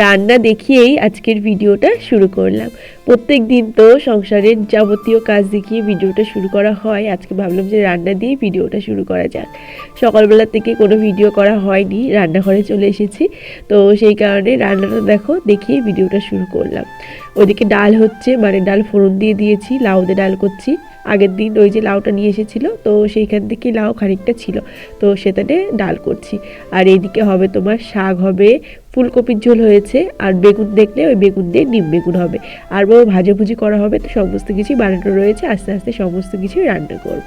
রান্না দেখিয়েই আজকের ভিডিওটা শুরু করলাম। প্রত্যেক দিন তো সংসারের যাবতীয় কাজ দেখিয়ে ভিডিওটা শুরু করা হয়। আজকে ভাবলাম যে রান্না দিয়ে ভিডিওটা শুরু করা যাক। সকালবেলা থেকে কোনো ভিডিও করা হয়নি, রান্নাঘরে চলে এসেছি। তো সেই কারণে রান্নাটা দেখো, দেখিয়ে ভিডিওটা শুরু করলাম। ওদিকে ডাল হচ্ছে মানে ডাল ফোড়ন দিয়ে দিয়েছি লাউ দিয়ে ডাল করছি। আগের দিন ওই যে লাউটা নিয়ে এসেছিল, তো সেইখান থেকে লাউ খানিকটা ছিল, তো সেটাতে ডাল করছি। আর এইদিকে হবে তোমার শাক হবে, ফুলকপির ঝোল হয়েছে, আর বেগুন দেখলে ওই বেগুন দিয়ে নিম বেগুন হবে। আর বড় ভাজাভুজি করা হবে, তো সমস্ত কিছুই বানানো রয়েছে, আস্তে আস্তে সমস্ত কিছুই রান্না করব।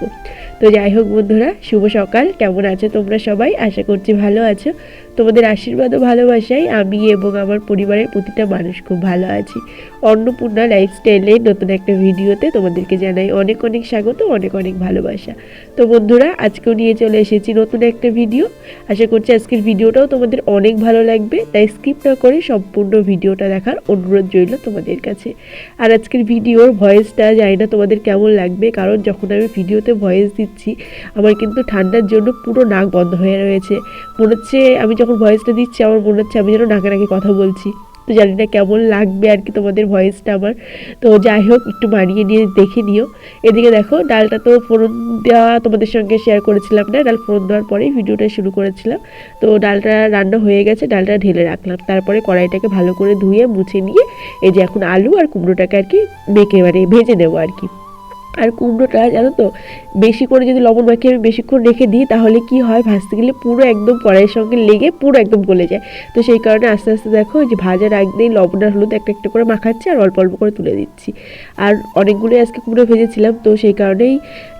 তো যাই হোক বন্ধুরা, শুভ সকাল, কেমন আছো তোমরা সবাই? আশা করছি ভালো আছো। তোমাদের আশীর্বাদ ও ভালোবাসায় আমি এবং আমার পরিবারের প্রতিটা মানুষ খুব ভালো আছি। অন্নপূর্ণা লাইফস্টাইলে নতুন একটা ভিডিওতে তোমাদেরকে জানাই অনেক অনেক স্বাগত, অনেক অনেক ভালোবাসা। তো বন্ধুরা, আজকেও নিয়ে চলে এসেছি নতুন একটা ভিডিও। আশা করছি আজকের ভিডিওটাও তোমাদের অনেক ভালো লাগবে, তাই স্কিপ না করে সম্পূর্ণ ভিডিওটা দেখার অনুরোধ রইল তোমাদের কাছে। আর আজকের ভিডিওর ভয়েসটা জানি না তোমাদের কেমন লাগবে, কারণ যখন আমি ভিডিওতে ভয়েস দিচ্ছি, আমার কিন্তু ঠান্ডার জন্য পুরো নাক বন্ধ হয়ে রয়েছে। মনে হচ্ছে আমি যখন ভয়েসটা দিচ্ছি, আমার মনে হচ্ছে আমি যেন নাকে নাকে কথা বলছি। তো জানি না কেমন লাগবে আর কি তোমাদের ভয়েসটা আমার। তো যাই হোক, একটু মানিয়ে নিয়ে দেখে নিও। এদিকে দেখো, ডালটা তো ফোড়ন দেওয়া তোমাদের সঙ্গে শেয়ার করেছিলাম না, ডাল ফোড়ন দেওয়ার পরেই ভিডিওটা শুরু করেছিলাম। তো ডালটা রান্না হয়ে গেছে, ডালটা ঢেলে রাখলাম। তারপরে কড়াইটাকে ভালো করে ধুয়ে, মুছে নিয়ে, এই যে এখন আলু আর কুমড়োটাকে আর কি মেখে মানে ভেজে নেব আর কি। আর কুমড়োটা, জানো তো, বেশি করে যদি লবণ মাখিয়ে আমি বেশিক্ষণ রেখে দিই, তাহলে কি হয় ভাজতে গেলে পুরো একদম কড়াইয়ের সঙ্গে লেগে পুরো একদম গলে যায়। তো সেই কারণে আস্তে আস্তে দেখো যে ভাজার দিয়ে লবণ আর হলুদ একটা একটা করে মাখাচ্ছি আর অল্প অল্প করে তুলে দিচ্ছি। আর অনেকগুলোই আজকে কুমড়ো ভেজেছিলাম, তো সেই কারণেই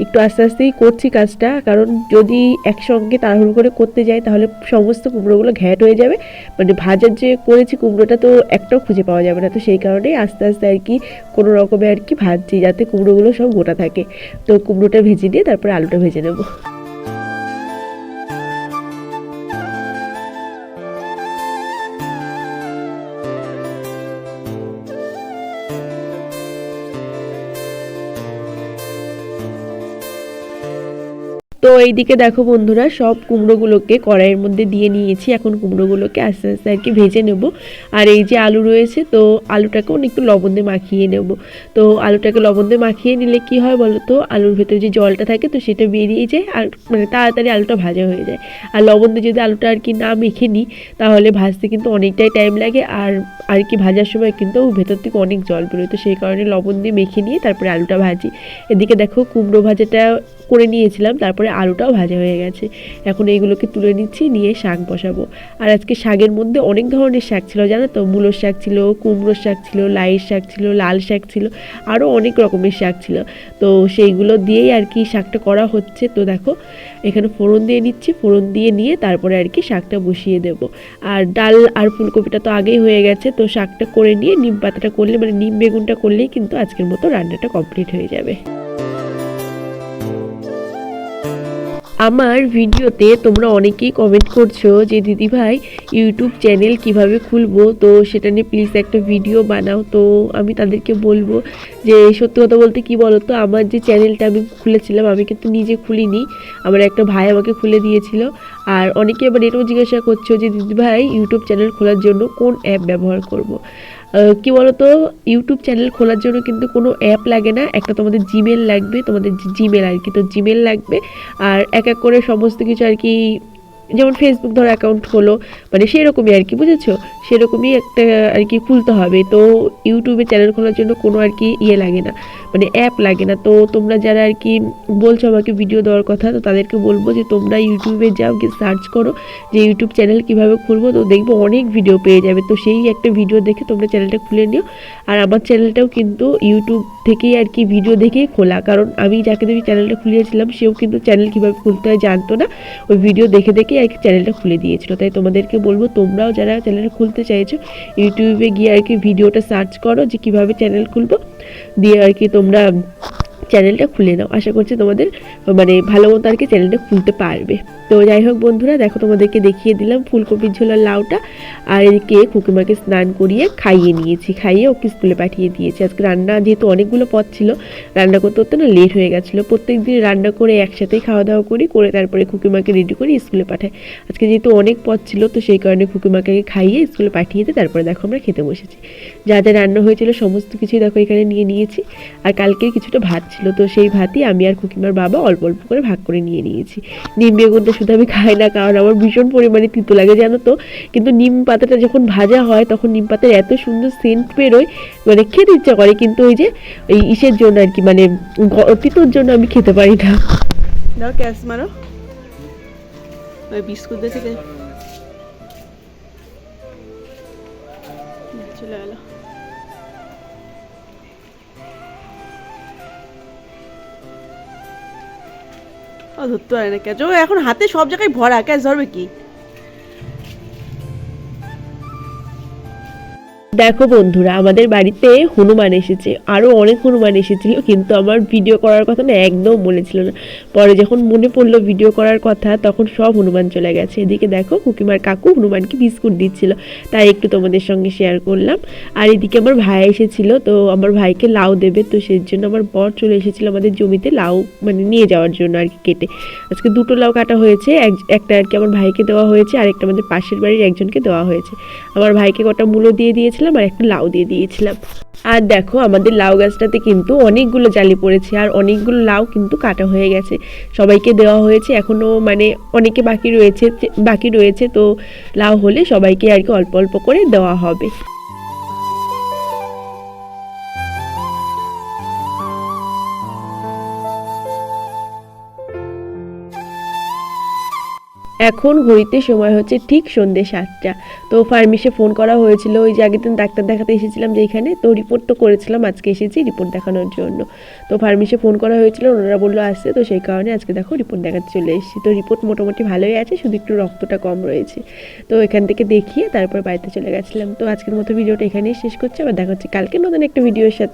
একটু আস্তে আস্তেই করছি কাজটা। কারণ যদি একসঙ্গে তাড়াহুড়ো করে করতে যাই, তাহলে সমস্ত কুমড়োগুলো ঘ্যাট হয়ে যাবে। মানে ভাজার যে করেছি কুমড়োটা তো একটাও খুঁজে পাওয়া যাবে না। তো সেই কারণেই আস্তে আস্তে আর কি কোনো রকমে আর কি ভাজছি, যাতে কুমড়োগুলো সব গোটা থাকে। তো কুমড়োটা ভেজে নিয়ে তারপরে আলুটা ভেজে নেব। তো এইদিকে দেখো বন্ধুরা, সব কুমড়োগুলোকে কড়াইয়ের মধ্যে দিয়ে নিয়েছি। এখন কুমড়োগুলোকে আস্তে আস্তে আর কি ভেজে নেব। আর এই যে আলু রয়েছে, তো আলুটাকেও একটু লবণ দিয়ে মাখিয়ে নেব। তো আলুটাকে লবণ দিয়ে মাখিয়ে নিলে কি হয় বলো তো আলুর ভেতরে যে জলটা থাকে তো সেটা বেরিয়ে যায় আর মানে তাড়াতাড়ি আলুটা ভাজা হয়ে যায়। আর লবণ দিয়ে যদি আলুটা আর কি না মেখে নিই, তাহলে ভাজতে কিন্তু অনেকটাই টাইম লাগে আর আর কি ভাজার সময় কিন্তু ভেতর থেকে অনেক জল বেরোয়। তো সেই কারণে লবণ দিয়ে মেখে নিয়ে তারপরে আলুটা ভাজি। এদিকে দেখো কুমড়ো ভাজাটা করে নিয়েছিলাম, তারপরে আলুটাও ভাজা হয়ে গেছে। এখন এইগুলোকে তুলে নিচ্ছি, নিয়ে শাক বসাবো। আর আজকে শাকের মধ্যে অনেক ধরনের শাক ছিল, জানো তো? মূলোর শাক ছিল, কুমড়োর শাক ছিল, লাইয়ের শাক ছিল, লাল শাক ছিল, আরও অনেক রকমের শাক ছিল। তো সেইগুলো দিয়েই আর কি শাকটা করা হচ্ছে। তো দেখো, এখানে ফোড়ন দিয়ে নিচ্ছি, ফোড়ন দিয়ে নিয়ে তারপরে আর কি শাকটা বসিয়ে দেব। আর ডাল আর ফুলকপিটা তো আগেই হয়ে গেছে, তো শাকটা করে নিয়ে, নিম পাতাটা করলে মানে নিম বেগুনটা করলেই কিন্তু আজকের মতো রান্নাটা কমপ্লিট হয়ে যাবে। আমার ভিডিওতে তোমরা অনেকেই কমেন্ট করছ যে দিদিভাই ইউটিউব চ্যানেল কীভাবে খুলবো? তো সেটা নিয়ে প্লিজ একটা ভিডিও বানাও। তো আমি তাদেরকে বলব যে, সত্যি কথা বলতে কি বলো তো আমার যে চ্যানেলটা আমি খুলেছিলাম, আমি কিন্তু নিজে খুলিনি। আমার একটা ভাই আমাকে খুলে দিয়েছিল। আর অনেকে আবার এটাও জিজ্ঞাসা করছ যে দিদিভাই ইউটিউব চ্যানেল খোলার জন্য কোন অ্যাপ ব্যবহার করব। কি বলতো ইউটিউব চ্যানেল খোলার জন্য কিন্তু কোনো অ্যাপ লাগে না। একটা তোমাদের জিমেল লাগবে, তোমাদের জিমেল আর কি। তো জিমেল লাগবে, আর এক এক করে সমস্ত কিছু আর কি যেমন ফেসবুক ধরো অ্যাকাউন্ট হলো মানে সেরকমই আর কি, বুঝেছ? সেরকমই একটা আর কি খুলতে হবে। তো ইউটিউবে চ্যানেল খোলার জন্য কোনো আর কি ইয়ে লাগে না মানে অ্যাপ লাগে না। তো তোমরা যারা আর কি বলছো আমাকে ভিডিও দেওয়ার কথা, তো তাদেরকে বলব যে তোমরা ইউটিউবে যাও, গিয়ে সার্চ করো যে ইউটিউব চ্যানেল কীভাবে খুলবো। তো দেখব অনেক ভিডিও পেয়ে যাবে। তো সেই একটা ভিডিও দেখে তোমরা চ্যানেলটা খুলে নিও। আর আমার চ্যানেলটাও কিন্তু ইউটিউব থেকেই আর কি ভিডিও দেখেই খোলা। কারণ আমি যাকে দেখি চ্যানেলটা খুলিয়েছিলাম, সেও কিন্তু চ্যানেল কীভাবে খুলতে হয় জানতো না। ওই ভিডিও দেখে দেখেই আর কি চ্যানেলটা খুলে দিয়েছিল। তাই তোমাদেরকে বলব, তোমরাও যারা চ্যানেল খুলতে চাইছো ইউটিউবে গিয়ে আর কি ভিডিওটা সার্চ করো যে কীভাবে চ্যানেল খুলবো। দিয়ে আর কি তোমরা চ্যানেলটা খুলে নাও। আশা করছি তোমাদের মানে ভালো মতো আর কি চ্যানেলটা খুলতে পারবে। তো যাই হোক বন্ধুরা, দেখো তোমাদেরকে দেখিয়ে দিলাম ফুলকপির ঝোলার লাউটা। আর এদিকে কুকিমাকে স্নান করিয়ে খাইয়ে নিয়েছি, খাইয়ে ওকে স্কুলে পাঠিয়ে দিয়েছি। আজকে রান্না যেহেতু অনেকগুলো পথ ছিল, রান্না করতে করতে না লেট হয়ে গেছিল। প্রত্যেক দিন রান্না করে একসাথেই খাওয়া দাওয়া করি, করে তারপরে খুকিমাকে রেডি করে স্কুলে পাঠাই। আজকে যেহেতু অনেক পথ ছিল, তো সেই কারণে খুকিমাকে খাইয়ে স্কুলে পাঠিয়ে দিয়ে তারপরে দেখো আমরা খেতে বসেছি। যা যা রান্না হয়েছিল সমস্ত কিছুই দেখো এখানে নিয়ে নিয়েছি। আর কালকের কিছুটা ভাত ছিল। তো সেই ভাতই আমি আর খুকিমার বাবা অল্প অল্প করে ভাগ করে নিয়ে নিয়েছি। নিম বেগুনটা শুধু আমি খাই না, কারণ আমার ভীষণ পরিমাণে তিতো লাগে, জানো তো? কিন্তু নিম পাতাটা যখন ভাজা হয়, তখন নিম পাতার এত সুন্দর সেন্ট বেরোয় মানে খেতে ইচ্ছা করে, কিন্তু ওই যে, ওই ইসের জন্য আর কি মানে তিতোর জন্য আমি খেতে পারি না। দাও ক্যাশ মারো। বিস্কুট চলে ধরতে পারে না ক্যাচ এখন হাতে সব জায়গায় ভরা ক্যাচ ধরবে কি? দেখো বন্ধুরা, আমাদের বাড়িতে হনুমান এসেছে। আরও অনেক হনুমান এসেছিল, কিন্তু আমার ভিডিও করার কথা না একদম মনে ছিল না। পরে যখন মনে পড়ল ভিডিও করার কথা, তখন সব হনুমান চলে গেছে। এদিকে দেখো কুকিমার কাকু হনুমানকে বিস্কুট দিচ্ছিল, তাই একটু তোমাদের সঙ্গে শেয়ার করলাম। আর এদিকে আমার ভাই এসেছিল, তো আমার ভাইকে লাউ দেবে, তো সেই জন্য আমার বর চলে এসেছিল আমাদের জমিতে লাউ মানে নিয়ে যাওয়ার জন্য আর কি কেটে। আজকে দুটো লাউ কাটা হয়েছে, এক- একটা আর কি আমার ভাইকে দেওয়া হয়েছে আর একটা আমাদের পাশের বাড়ির একজনকে দেওয়া হয়েছে। আমার ভাইকে কটা মূলো দিয়ে দিয়েছিলাম আর একটা লাউ দিয়ে দিয়েছিলাম। আর দেখো, আমাদের লাউ গাছটাতে কিন্তু অনেকগুলো জালি পড়েছে আর অনেকগুলো লাউ কিন্তু কাটা হয়ে গেছে। সবাইকে দেওয়া হয়েছে এখনও মানে অনেকে বাকি রয়েছে বাকি রয়েছে, তো লাউ হলে সবাইকে আর কি অল্প অল্প করে দেওয়া হবে। এখন ঘড়িতে সময় হচ্ছে ঠিক সন্ধ্যে সাতটা। তো ফার্মেসে ফোন করা হয়েছিল, ওই যে আগের দিন ডাক্তার দেখাতে এসেছিলাম যে যেখানে তো রিপোর্ট তো করেছিলাম, আজকে এসেছি রিপোর্ট দেখানোর জন্য। তো ফার্মেসে ফোন করা হয়েছিল, ওনারা বলল আসছে, তো সেই কারণে আজকে দেখো রিপোর্ট দেখাতে চলে এসেছি। তো রিপোর্ট মোটামুটি ভালোই আছে, শুধু একটু রক্তটা কম রয়েছে। তো এখান থেকে দেখিয়ে তারপর বাড়িতে চলে গেছিলাম। তো আজকের মতো ভিডিওটা এখানেই শেষ করছি, আবার দেখা হচ্ছে কালকে নতুন একটা ভিডিওর সাথে।